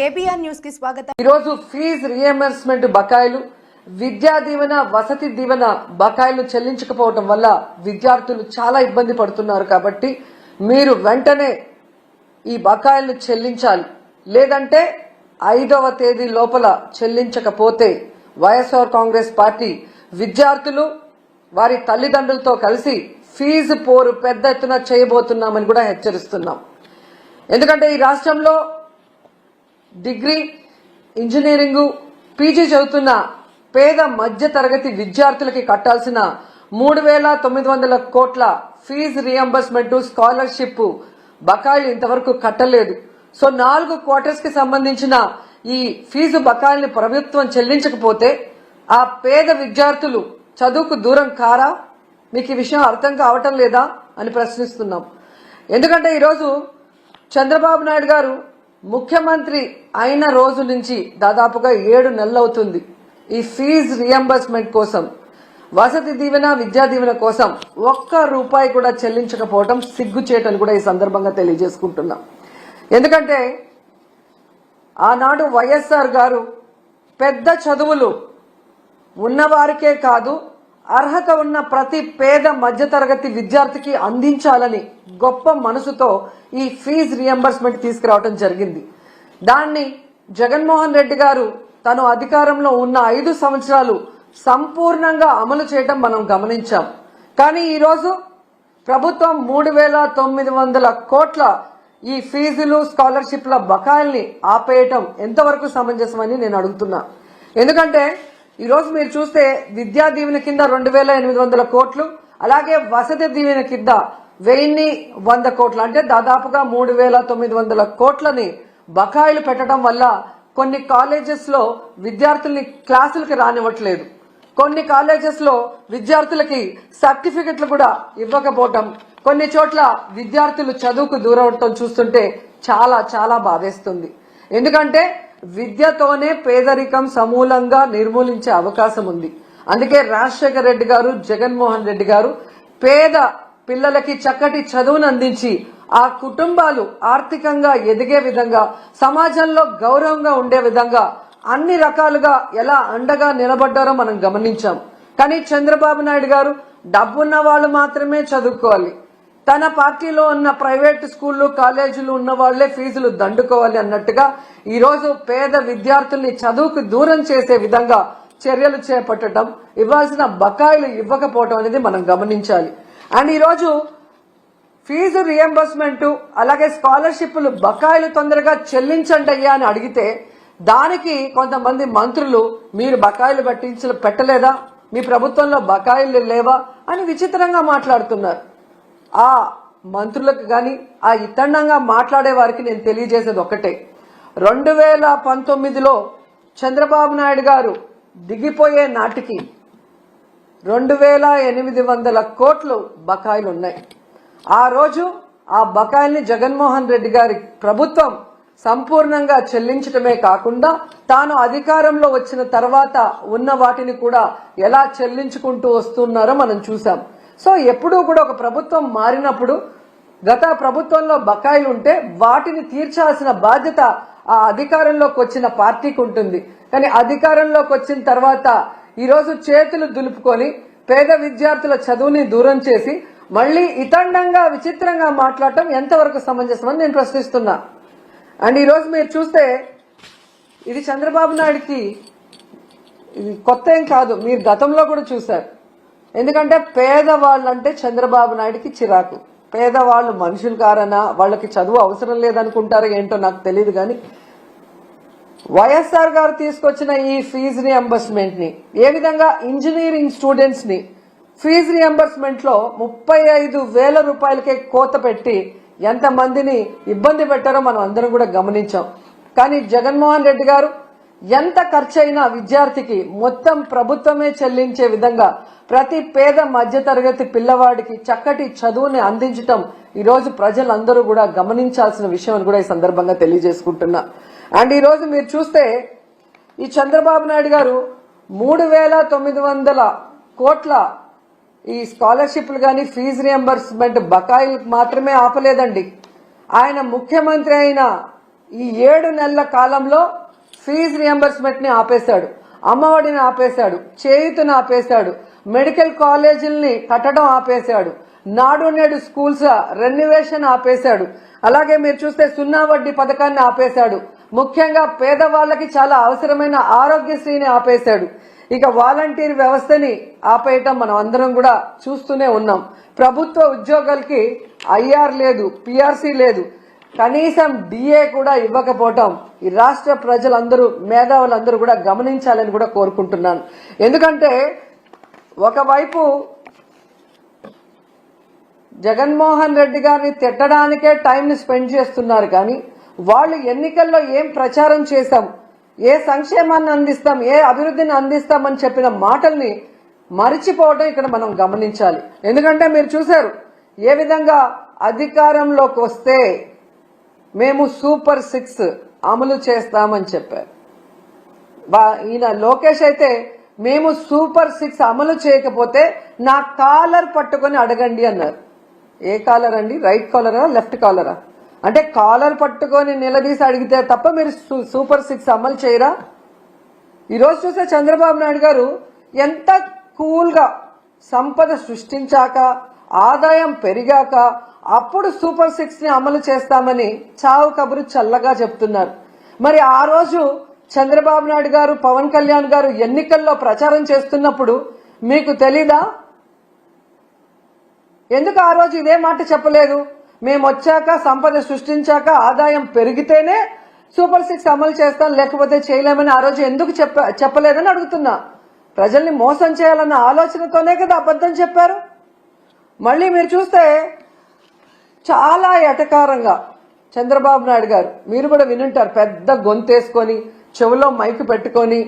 KBR న్యూస్కి స్వాగతం. ఈరోజు ఫీజు రియంబర్స్మెంట్ బకాయిలు విద్యా దీవెన వసతి దీవెన బకాయిలు చెల్లించకపోవటం వల్ల విద్యార్థులు చాలా ఇబ్బంది పడుతున్నారు కాబట్టి మీరు వెంటనే ఈ బకాయిలను చెల్లించాలి. లేదంటే ఐదవ తేదీ లోపల చెల్లించకపోతే వైఎస్ఆర్ కాంగ్రెస్ పార్టీ విద్యార్థులు వారి తల్లిదండ్రులతో కలిసి ఫీజు పోరు పెద్ద ఎత్తున చేయబోతున్నామని కూడా హెచ్చరిస్తున్నాం. ఎందుకంటే ఈ రాష్ట్రంలో డిగ్రీ ఇంజనీరింగ్ పీజీ చదువుతున్న పేద మధ్య తరగతి విద్యార్థులకి కట్టాల్సిన మూడు వేల తొమ్మిది వందల కోట్ల ఫీజు రియంబర్స్మెంట్ స్కాలర్షిప్ బకాయిలు ఇంతవరకు కట్టలేదు. సో నాలుగు క్వార్టర్స్కి సంబంధించిన ఈ ఫీజు బకాయిల్ని ప్రభుత్వం చెల్లించకపోతే ఆ పేద విద్యార్థులు చదువుకు దూరం కారా? మీకు ఈ విషయం అర్థం కావటం లేదా అని ప్రశ్నిస్తున్నాం. ఎందుకంటే ఈరోజు చంద్రబాబు నాయుడు గారు ముఖ్యమంత్రి అయిన రోజు నుంచి దాదాపుగా ఏడు నెలలవుతుంది. ఈ ఫీజు రియంబర్స్మెంట్ కోసం వసతి దీవెన విద్యా దీవెన కోసం ఒక్క రూపాయి కూడా చెల్లించకపోవడం సిగ్గుచేటని కూడా ఈ సందర్భంగా తెలియజేసుకుంటున్నాం. ఎందుకంటే ఆనాడు వైఎస్ఆర్ గారు పెద్ద చదువులు ఉన్నవారికే కాదు అర్హత ఉన్న ప్రతి పేద మధ్యతరగతి విద్యార్థికి అందించాలని గొప్ప మనసుతో ఈ ఫీజు రియంబర్స్మెంట్ తీసుకురావడం జరిగింది. దాన్ని జగన్మోహన్ రెడ్డి గారు తను అధికారంలో ఉన్న ఐదు సంవత్సరాలు సంపూర్ణంగా అమలు చేయడం మనం గమనించాం. కానీ ఈరోజు ప్రభుత్వం మూడు వేల తొమ్మిది వందల కోట్ల ఈ ఫీజులు స్కాలర్షిప్ల బకాయిల్ని ఆపేయటం ఎంతవరకు సమంజసమని నేను అడుగుతున్నా. ఎందుకంటే ఈరోజు మీరు చూస్తే విద్యా దీవెన కింద రెండు వేల ఎనిమిది వందల కోట్లు అలాగే వసతి దీవెన కింద వెయ్యిన్ని వంద కోట్లు. అంటే దాదాపుగా మూడు వేల తొమ్మిది వందల కోట్లని బకాయిలు పెట్టడం వల్ల కొన్ని కాలేజెస్లో విద్యార్థుల్ని క్లాసులకి రానివ్వట్లేదు. కొన్ని కాలేజెస్లో విద్యార్థులకి సర్టిఫికెట్లు కూడా ఇవ్వకపోవటం కొన్ని చోట్ల విద్యార్థులు చదువుకు దూరవటం చూస్తుంటే చాలా చాలా బాధేస్తుంది. ఎందుకంటే విద్యతోనే పేదరికం సమూలంగా నిర్మూలించే అవకాశం ఉంది. అందుకే రాజశేఖర రెడ్డి గారు జగన్మోహన్ రెడ్డి గారు పేద పిల్లలకి చక్కటి చదువును అందించి ఆ కుటుంబాలు ఆర్థికంగా ఎదిగే విధంగా సమాజంలో గౌరవంగా ఉండే విధంగా అన్ని రకాలుగా ఎలా అండగా నిలబడ్డారో మనం గమనించాం. కానీ చంద్రబాబు నాయుడు గారు డబ్బున్న వాళ్ళు మాత్రమే చదువుకోవాలి. తన పార్టీలో ఉన్న ప్రైవేట్ స్కూళ్ళు కాలేజీలు ఉన్న వాళ్ళే ఫీజులు దండుకోవాలి అన్నట్టుగా ఈరోజు పేద విద్యార్థుల్ని చదువుకు దూరం చేసే విధంగా చర్యలు చేపట్టడం ఇవ్వాల్సిన బకాయిలు ఇవ్వకపోవడం అనేది మనం గమనించాలి. అండ్ ఈరోజు ఫీజు రియంబర్స్మెంట్ అలాగే స్కాలర్షిప్లు బకాయిలు తొందరగా చెల్లించండి అయ్యా అని అడిగితే దానికి కొంతమంది మంత్రులు మీరు బకాయిలు పట్టించ పెట్టలేదా? మీ ప్రభుత్వంలో బకాయిలు లేవా? అని విచిత్రంగా మాట్లాడుతున్నారు. ఆ మంత్రులకు కానీ ఆ ఇతండంగా మాట్లాడే వారికి నేను తెలియజేసేది ఒక్కటే. రెండు వేల పంతొమ్మిదిలో చంద్రబాబు నాయుడు గారు దిగిపోయే నాటికి రెండు వేల ఎనిమిది వందల కోట్లు బకాయిలు ఉన్నాయి ఆ రోజు ఆ బకాయిల్ని జగన్మోహన్ రెడ్డి గారి ప్రభుత్వం సంపూర్ణంగా చెల్లించటమే కాకుండా తాను అధికారంలో వచ్చిన తర్వాత ఉన్న వాటిని కూడా ఎలా చెల్లించుకుంటూ వస్తున్నారో మనం చూసాం సో ఎప్పుడూ కూడా ఒక ప్రభుత్వం మారినప్పుడు గత ప్రభుత్వంలో బకాయిలు ఉంటే వాటిని తీర్చాల్సిన బాధ్యత ఆ అధికారంలోకి వచ్చిన పార్టీకి ఉంటుంది. కానీ అధికారంలోకి వచ్చిన తర్వాత ఈరోజు చేతులు దులుపుకొని పేద విద్యార్థుల చదువుని దూరం చేసి మళ్ళీ ఇతండంగా విచిత్రంగా మాట్లాడటం ఎంతవరకు సమంజసమని నేను ప్రశ్నిస్తున్నా. అండ్ ఈరోజు మీరు చూస్తే ఇది చంద్రబాబు నాయుడికి ఇది కొత్త ఏం కాదు. మీరు గతంలో కూడా చూశారు. ఎందుకంటే పేదవాళ్ళు అంటే చంద్రబాబు నాయుడికి చిరాకు. పేదవాళ్ళు మనుషులు కారనా? వాళ్ళకి చదువు అవసరం లేదనుకుంటారో ఏంటో నాకు తెలియదు కానీ వైఎస్ఆర్ గారు తీసుకొచ్చిన ఈ ఫీజు రియంబర్స్మెంట్ని ఏ విధంగా ఇంజనీరింగ్ స్టూడెంట్స్ని ఫీజు రియంబర్స్మెంట్లో ముప్పై ఐదు వేల రూపాయలకే కోత పెట్టి ఎంత మందిని ఇబ్బంది పెట్టారో మనం అందరం కూడా గమనించాం. కానీ జగన్మోహన్ రెడ్డి గారు ఎంత ఖర్చైనా విద్యార్థికి మొత్తం ప్రభుత్వమే చెల్లించే విధంగా ప్రతి పేద మధ్యతరగతి పిల్లవాడికి చక్కటి చదువుని అందించటం ఈరోజు ప్రజలందరూ కూడా గమనించాల్సిన విషయం అని కూడా ఈ సందర్భంగా తెలియజేసుకుంటున్నా. అండ్ ఈరోజు మీరు చూస్తే ఈ చంద్రబాబు నాయుడు గారు మూడు వేల తొమ్మిది వందల కోట్ల ఈ స్కాలర్షిప్లు కానీ ఫీజు రియంబర్స్మెంట్ బకాయిలు మాత్రమే ఆపలేదండి. ఆయన ముఖ్యమంత్రి అయిన ఈ ఏడు నెలల కాలంలో ఫీజు రియంబర్స్మెంట్ని ఆపేశాడు. అమ్మఒడిని ఆపేశాడు. చేయుతుని ఆపేశాడు. మెడికల్ కాలేజీల్ని కట్టడం ఆపేశాడు. నాడు నేడు స్కూల్స్ రెన్యువేషన్ ఆపేశాడు. అలాగే మీరు చూస్తే సున్నా వడ్డీ పథకాన్ని ఆపేశాడు. ముఖ్యంగా పేదవాళ్ళకి చాలా అవసరమైన ఆరోగ్యశ్రీని ఆపేశాడు. ఇక వాలంటీర్ వ్యవస్థని ఆపేయటం మనం అందరం కూడా చూస్తూనే ఉన్నాం. ప్రభుత్వ ఉద్యోగాలకి ఐఆర్ లేదు పిఆర్సీ లేదు. కనీసం డిఏ కూడా ఇవ్వకపోవటం ఈ రాష్ట్ర ప్రజలందరూ మేధావులందరూ కూడా గమనించాలని కూడా కోరుకుంటున్నాను. ఎందుకంటే ఒకవైపు జగన్మోహన్ రెడ్డి గారిని తిట్టడానికే టైంని స్పెండ్ చేస్తున్నారు కానీ వాళ్ళు ఎన్నికల్లో ఏం ప్రచారం చేశాం ఏ సంక్షేమాన్ని అందిస్తాం ఏ అభివృద్ధిని అందిస్తామని చెప్పిన మాటల్ని మరిచిపోవడం ఇక్కడ మనం గమనించాలి. ఎందుకంటే మీరు చూశారు ఏ విధంగా అధికారంలోకి వస్తే మేము సూపర్ సిక్స్ అమలు చేస్తామని చెప్పారు. బా- ఈయన లోకేష్ అయితే మేము సూపర్ సిక్స్ అమలు చేయకపోతే నా కాలర్ పట్టుకొని అడగండి అన్నారు. ఏ కాలర్ అండి? రైట్ కాలరా? లెఫ్ట్ కాలరా? అంటే కాలర్ పట్టుకొని నిలదీసి అడిగితే తప్ప మీరు సూపర్ సిక్స్ అమలు చేయరా? ఈరోజు చూస్తే చంద్రబాబు నాయుడు గారు ఎంత కూల్గా సంపద సృష్టించాక ఆదాయం పెరిగాక అప్పుడు సూపర్ సిక్స్ని అమలు చేస్తామని చావు కబురు చల్లగా చెప్తున్నారు. మరి ఆ రోజు చంద్రబాబు నాయుడు గారు పవన్ కళ్యాణ్ గారు ఎన్నికల్లో ప్రచారం చేస్తున్నప్పుడు మీకు తెలీదా? ఎందుకు ఆ రోజు ఇదే మాట చెప్పలేదు? మేము వచ్చాక సంపద సృష్టించాక ఆదాయం పెరిగితేనే సూపర్ సిక్స్ అమలు చేస్తాం లేకపోతే చేయలేమని ఆ రోజు ఎందుకు చెప్ప చెప్పలేదని అడుగుతున్నా. ప్రజల్ని మోసం చేయాలన్న ఆలోచనతోనే కదా అబద్ధం చెప్పారు? మళ్ళీ మీరు చూస్తే చాలా ఎటకారంగా చంద్రబాబు నాయుడు గారు మీరు కూడా వినుంటారు పెద్ద గొంతేసుకొని చెవిలో మైక్ పెట్టుకొని